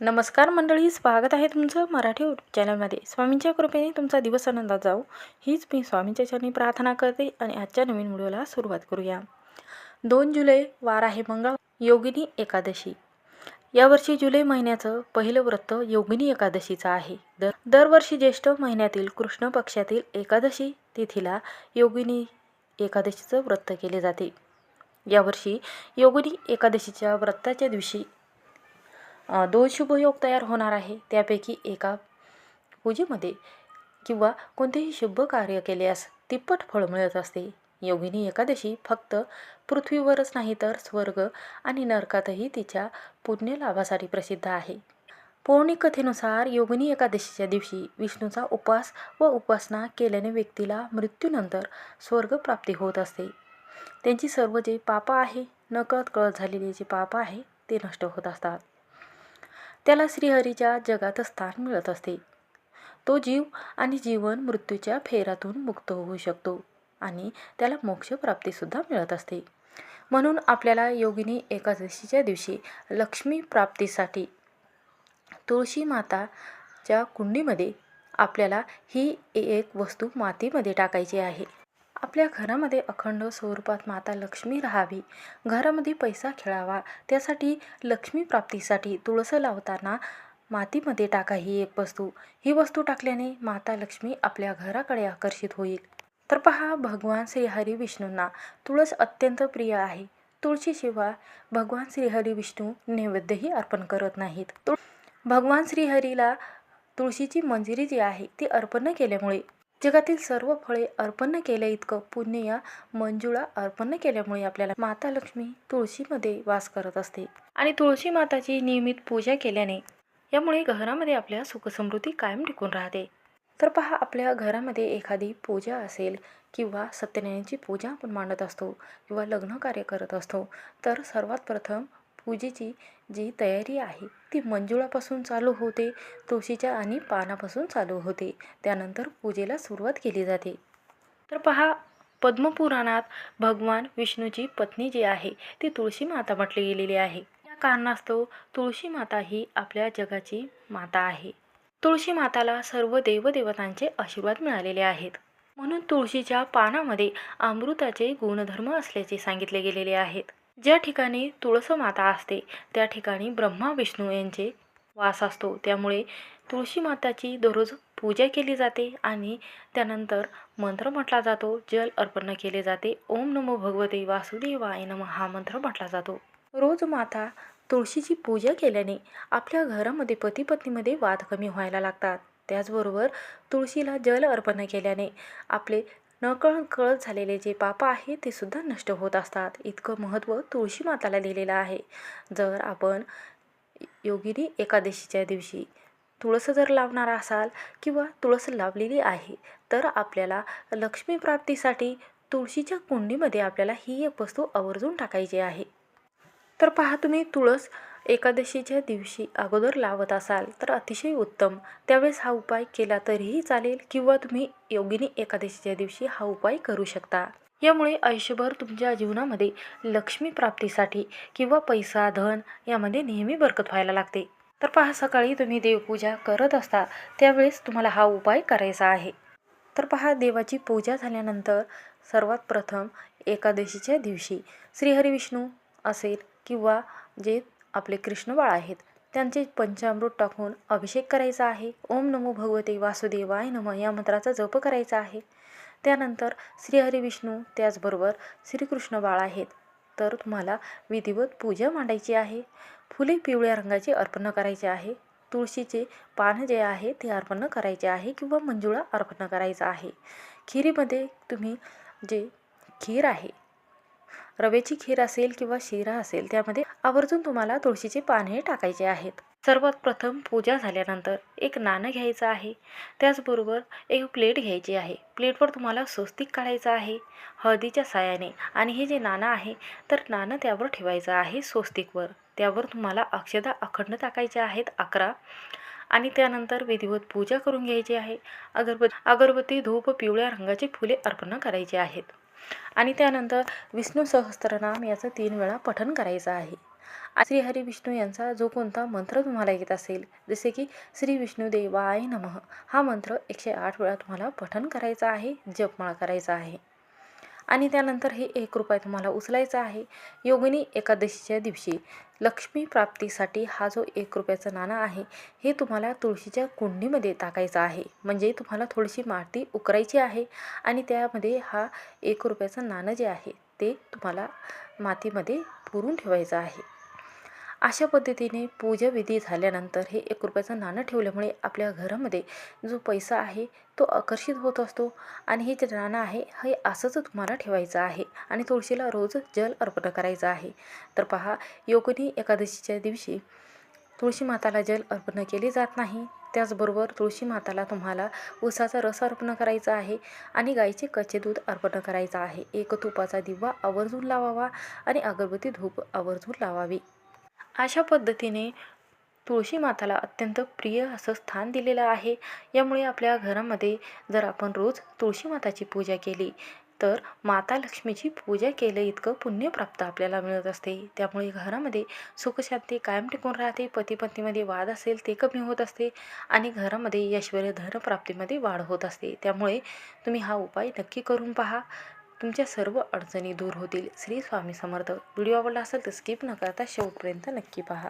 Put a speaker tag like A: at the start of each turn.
A: नमस्कार मंडळी स्वागत आहे तुमचं मराठी यूट्यूब चॅनलमध्ये. स्वामींच्या कृपेने तुमचा दिवस आनंदात जाऊ हीच मी स्वामींच्या चरणी प्रार्थना करते आणि आजच्या नवीन व्हिडिओला सुरुवात करूया. दोन जुलै वार आहे मंगळ योगिनी एकादशी. यावर्षी जुलै महिन्याचं पहिलं व्रत योगिनी एकादशीचं आहे. दर दरवर्षी ज्येष्ठ महिन्यातील कृष्ण पक्षातील एकादशी तिथीला योगिनी एकादशीचं व्रत केले जाते. यावर्षी योगिनी एकादशीच्या व्रताच्या दिवशी दोन शुभयोग तयार होणार आहे. त्यापैकी एका पूजेमध्ये किंवा कोणतेही शुभ कार्य केल्यास तिप्पट फळ मिळत असते. योगिनी एकादशी फक्त पृथ्वीवरच नाही तर स्वर्ग आणि नरकातही तिच्या पुण्यलाभासाठी प्रसिद्ध आहे. पौर्णिक कथेनुसार योगिनी एकादशीच्या दिवशी विष्णूचा उपास व उपासना केल्याने व्यक्तीला मृत्यूनंतर स्वर्गप्राप्ती होत असते. त्यांची सर्व जे पाप आहे नकळत कळत झालेले जे पाप आहे ते नष्ट होत असतात. त्याला श्रीहरीच्या जगात स्थान मिळत असते. तो जीव आणि जीवन मृत्यूच्या फेरातून मुक्त होऊ शकतो आणि त्याला मोक्षप्राप्तीसुद्धा मिळत असते. म्हणून आपल्याला योगिनी एकादशीच्या दिवशी लक्ष्मी प्राप्तीसाठी तुळशी माताच्या कुंडीमध्ये आपल्याला ही एक वस्तू मातीमध्ये टाकायची आहे. आपल्या घरामध्ये अखंड स्वरूपात माता लक्ष्मी राहावी. घरामध्ये पैसा खेळावा. त्यासाठी लक्ष्मी प्राप्तीसाठी तुळस लावताना मातीमध्ये टाका ही एक वस्तू. ही वस्तू टाकल्याने माता लक्ष्मी आपल्या घराकडे आकर्षित होईल. तर पहा भगवान श्रीहरी विष्णूंना तुळस अत्यंत प्रिय आहे. तुळशीशिवाय भगवान श्रीहरी विष्णू नैवेद्यही अर्पण करत नाहीत. तुळ भगवान श्रीहरीला तुळशीची मंजिरी जी आहे ती अर्पण केल्यामुळे जगातील सर्व फळे अर्पण केल्या इतकं पुण्य या मंजुळा अर्पण केल्यामुळे आपल्याला माता लक्ष्मी तुळशीमध्ये वास करत असते. आणि तुळशी माताची नियमित पूजा केल्याने यामुळे घरामध्ये आपल्या सुखसमृद्धी कायम टिकून राहते. तर पहा आपल्या घरामध्ये एखादी पूजा असेल किंवा सत्यनारायणची पूजा आपण मांडत असतो किंवा लग्न कार्य करत असतो तर सर्वात प्रथम पूजेची जी तयारी आहे ती मंजुळापासून चालू होते. तुळशीच्या आणि पानापासून चालू होते. त्यानंतर पूजेला सुरुवात केली जाते. तर पहा पद्मपुराणात भगवान विष्णूची पत्नी जी आहे ती तुळशी माता म्हटली गेलेली आहे. या कारणास्तव तुळशी माता ही आपल्या जगाची माता आहे. तुळशी माताला सर्व देवदेवतांचे आशीर्वाद मिळालेले आहेत. म्हणून तुळशीच्या पानामध्ये अमृताचे गुणधर्म असल्याचे सांगितले गेलेले आहेत. ज्या ठिकाणी तुळस माता असते त्या ठिकाणी ब्रह्मा विष्णू यांचे वास असतो. त्यामुळे तुळशी माताची दररोज पूजा केली जाते आणि त्यानंतर मंत्र म्हटला जातो जल अर्पण केले जाते. ओम नमो भगवते वासुदेवाय नम हा मंत्र म्हटला जातो. रोज माता तुळशीची पूजा केल्याने आपल्या घरामध्ये पती पत्नीमध्ये वाद कमी व्हायला लागतात. त्याचबरोबर तुळशीला जल अर्पण केल्याने आपले नकळत कळत झालेले जे पाप आहे ते सुद्धा नष्ट होत असतात. इतकं महत्त्व तुळशी माताला दिलेलं आहे. जर आपण योगिनी एकादशीच्या दिवशी तुळस जर लावणार असाल किंवा तुळस लावलेली आहे तर आपल्याला लक्ष्मी प्राप्तीसाठी तुळशीच्या कुंडीमध्ये आपल्याला ही एक वस्तू आवर्जून टाकायची आहे. तर पहा तुम्ही तुळस एकादशीच्या दिवशी अगोदर लावत असाल तर अतिशय उत्तम. त्यावेळेस हा उपाय केला तरीही चालेल किंवा तुम्ही योगिनी एकादशीच्या दिवशी हा उपाय करू शकता. यामुळे आयुष्यभर तुमच्या जीवनामध्ये लक्ष्मी प्राप्तीसाठी किंवा पैसा धन यामध्ये नेहमी बरकत व्हायला लागते. तर पहा सकाळी तुम्ही देवपूजा करत असता त्यावेळेस तुम्हाला हा उपाय करायचा आहे. तर पहा देवाची पूजा झाल्यानंतर सर्वात प्रथम एकादशीच्या दिवशी श्रीहरी विष्णू असेल किंवा जे आपले कृष्णबाळ आहेत. त्यांचे पंचामृत टाकून अभिषेक करायचा आहे. ओम नमो भगवते वासुदेवाय नम या मंत्राचा जप करायचा आहे. त्यानंतर श्रीहरी विष्णू त्याचबरोबर श्रीकृष्ण बाळ आहेत. तर तुम्हाला विधिवत पूजा मांडायची आहे. फुले पिवळ्या रंगाची अर्पण करायचे आहे. तुळशीचे पान जे आहे ते अर्पण करायचे आहे किंवा मंजुळा अर्पण करायचा आहे. खिरीमध्ये तुम्ही जे खीर आहे रव्याची खीर असेल किंवा शिरा असेल त्यामध्ये आवर्जून तुम्हाला तुळशीचे पाने टाकायचे आहेत. सर्वात प्रथम पूजा झाल्यानंतर एक नाणं घ्यायचं आहे. त्याचबरोबर एक प्लेट घ्यायची आहे. प्लेटवर तुम्हाला स्वस्तिक काढायचं आहे हळदीच्या सायाने आणि हे जे नाणं आहे तर नाणं त्यावर ठेवायचं आहे स्वस्तिकवर. त्यावर तुम्हाला अक्षदा अखंड टाकायच्या आहेत अकरा. आणि त्यानंतर विधिवत पूजा करून घ्यायची आहे. अगरबत्ती अगरबत्ती धूप पिवळ्या रंगाची फुले अर्पण करायची आहेत. आणि त्यानंतर विष्णू सहस्त्रनाम याचं तीन वेळा पठण करायचं आहे. श्री हरी विष्णू यांचा जो कोणता मंत्र तुम्हाला येत असेल जसे की श्री विष्णुदेवाय नमः हा मंत्र एकशे आठ वेळा तुम्हाला पठण करायचा आहे जपमाळ करायचा आहे. आणि त्यानंतर हे एक रुपये तुम्हाला उचलायचा आहे. योगिनी एकादशीच्या दिवशी लक्ष्मी प्राप्तीसाठी हा जो एक रुपयाचं नाणं आहे हे तुम्हाला तुळशीच्या कुंडीमध्ये टाकायचं आहे. म्हणजे तुम्हाला थोडीशी माती उकरायची आहे आणि त्यामध्ये हा एक रुपयाचं नाणं जे आहे ते तुम्हाला मातीमध्ये पुरून ठेवायचं आहे. अशा पद्धतीने पूजाविधी झाल्यानंतर हे एक रुपयाचं नाणं ठेवल्यामुळे आपल्या घरामध्ये जो पैसा आहे तो आकर्षित होत असतो. आणि हे जे नाणं आहे हे असंच तुम्हाला ठेवायचं आहे आणि तुळशीला रोज जल अर्पण करायचं आहे. तर पहा योगिनी एकादशीच्या दिवशी तुळशी माताला जल अर्पण केले जात नाही. त्याचबरोबर तुळशी माताला तुम्हाला उसाचा रस अर्पण करायचा आहे आणि गाईचे कच्चे दूध अर्पण करायचं आहे. एक तुपाचा दिवा आवर्जून लावावा आणि अगरबत्ती धूप आवर्जून लावावी. अशा पद्धतीने तुळशी माताला अत्यंत प्रिय असं स्थान दिलेलं आहे. यामुळे आपल्या घरामध्ये जर आपण रोज तुळशी माताची पूजा केली तर माता लक्ष्मीची पूजा केलं इतकं पुण्यप्राप्त आपल्याला मिळत असते. त्यामुळे घरामध्ये सुखशांती कायम टिकून राहते पती पत्नीमध्ये वाद असेल ते कमी होत असते आणि घरामध्ये ऐश्वर्य धनप्राप्तीमध्ये वाढ होत असते. त्यामुळे तुम्ही हा उपाय नक्की करून पहा. तुमच्या सर्व अडचणी दूर होतील. श्री स्वामी समर्थ. व्हिडिओ आवडला असेल तर स्किप न करता शेवटपर्यंत नक्की पहा.